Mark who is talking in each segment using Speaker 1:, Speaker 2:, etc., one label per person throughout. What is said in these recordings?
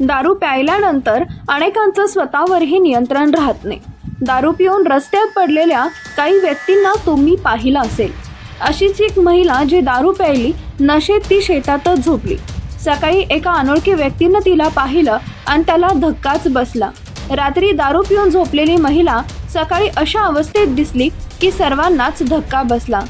Speaker 1: दारू प्यायल्यानंतर अनेकांचं स्वतःवरही नियंत्रण राहत नाही. दारू पिऊन रस्त्यात पडलेल्या काही व्यक्तींना तुम्ही पाहिलं असेल. अशीच एक महिला जी दारू प्यायली नशेत ती शेतातच झोपली. सकाळी एका अनोळखी व्यक्तीनं तिला पाहिलं आणि त्याला धक्काच बसला. रात्री दारू पिऊन झोपलेली महिला सकाळी अशा अवस्थेत दिसली की सर्वांनाच धक्का बसला.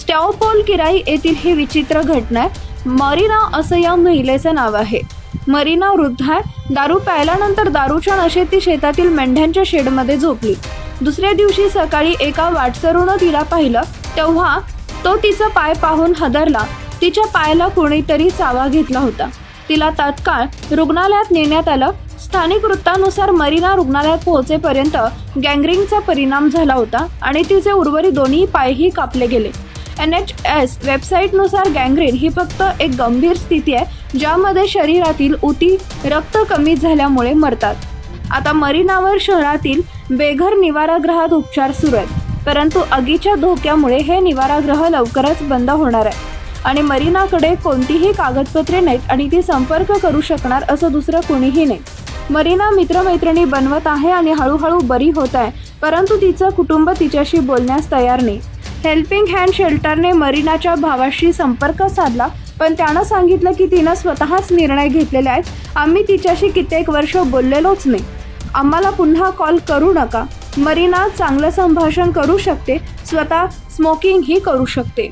Speaker 1: स्टॅओपोल किराई येथील ही विचित्र घटना आहे मरीना असं या महिलेचं नाव आहे. मरीना वृद्धाय दारू प्यायल्यानंतर दारूच्या नशेत ती शेतातील मेंढ्यांच्या शेडमध्ये झोपली. दुसऱ्या दिवशी सकाळी एका वाटसरूनं तिला पाहिलं तेव्हा तो तिचा पाय पाहून हदरला. तिच्या पायाला कोणीतरी चावा घेतला होता. तिला तात्काळ रुग्णालयात नेण्यात आलं. स्थानिक वृत्तानुसार मरीना रुग्णालयात पोहोचेपर्यंत गँगरिंगचा परिणाम झाला होता आणि तिचे उर्वरित दोन्ही पायही कापले गेले. एन एच एस वेबसाईटनुसार गँग्रीन ही फक्त एक गंभीर स्थिती आहे ज्यामध्ये शरीरातील उती रक्त कमी झाल्यामुळे मरतात. आता मरीनावर शहरातील बेघर निवारागृहात उपचार सुरू आहेत परंतु आगीच्या धोक्यामुळे हे निवारागृह लवकरच बंद होणार आहे. आणि मरीनाकडे कोणतीही कागदपत्रे नाहीत आणि ती संपर्क करू शकणार असं दुसरं कोणीही नाही. मरीना मित्रमैत्रिणी बनवत आहे आणि हळूहळू बरी होत आहे परंतु तिचं कुटुंब तिच्याशी बोलण्यास तयार नाही. हेल्पिंग हँड शेल्टरने मरीनाच्या भावाशी संपर्क साधला पण त्यानं सांगितलं की तिनं स्वतःच निर्णय घेतलेले आहेत. आम्ही तिच्याशी कित्येक वर्ष बोललेलोच नाही. आम्हाला पुन्हा कॉल करू नका. मरीना चांगलं संभाषण करू शकते स्वतः स्मोकिंगही करू शकते.